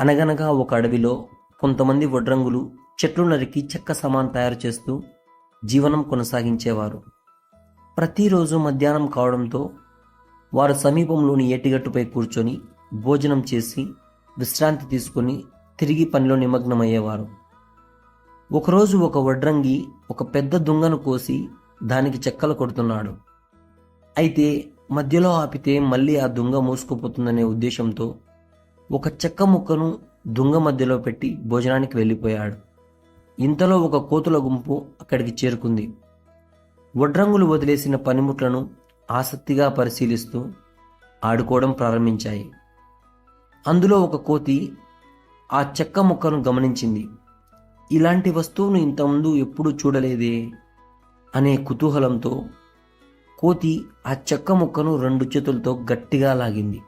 అనగనగా ఒక అడవిలో కొంతమంది వడ్రంగులు చెట్లు నరికి చెక్క సమాన్ తయారు చేస్తూ జీవనం కొనసాగించేవారు. ప్రతిరోజు మధ్యాహ్నం కావడంతో వారు సమీపంలోని ఏటిగట్టుపై కూర్చొని భోజనం చేసి విశ్రాంతి తీసుకొని తిరిగి పనిలో నిమగ్నమయ్యేవారు. ఒకరోజు ఒక వడ్రంగి ఒక పెద్ద దుంగను కోసి దానికి చెక్కలు కొడుతున్నాడు. అయితే మధ్యలో ఆపితే మళ్ళీ ఆ దుంగ మూసుకుపోతుందనే ఉద్దేశంతో ఒక చెక్క ముక్కను దుంగ మధ్యలో పెట్టి భోజనానికి వెళ్ళిపోయాడు. ఇంతలో ఒక కోతుల గుంపు అక్కడికి చేరుకుంది. వడ్రంగులు వదిలేసిన పనిముట్లను ఆసక్తిగా పరిశీలిస్తూ ఆడుకోవడం ప్రారంభించాయి. అందులో ఒక కోతి ఆ చెక్క ముక్కను గమనించింది. ఇలాంటి వస్తువును ఇంతకుముందు ఎప్పుడూ చూడలేదే అనే కుతూహలంతో కోతి ఆ చెక్క ముక్కను రెండు చేతులతో గట్టిగా లాగింది.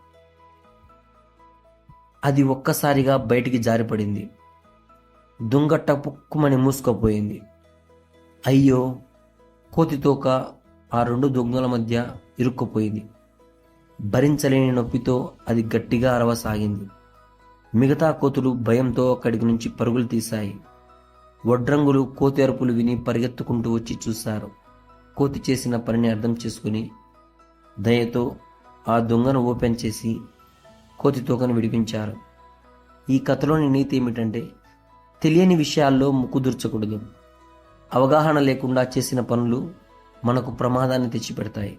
అది ఒక్కసారిగా బయటికి జారిపడింది. దుంగ టపుక్కుమని మూసుకుపోయింది. అయ్యో కోతితోక ఆ రెండు దొంగల మధ్య ఇరుక్కుపోయింది. భరించలేని నొప్పితో అది గట్టిగా అరవసాగింది. మిగతా కోతులు భయంతో అక్కడికి నుంచి పరుగులు తీశాయి. వడ్రంగులు కోతి అరుపులు విని పరిగెత్తుకుంటూ వచ్చి చూశారు. కోతి చేసిన పనిని అర్థం చేసుకుని దయతో ఆ దొంగను ఓపెన్ చేసి కోతి తోకను విడిపించారు. ఈ కథలోని నీతి ఏమిటంటే తెలియని విషయాల్లో ముక్కుదుర్చకూడదు అవగాహన లేకుండా చేసిన పనులు మనకు ప్రమాదాన్ని తెచ్చిపెడతాయి.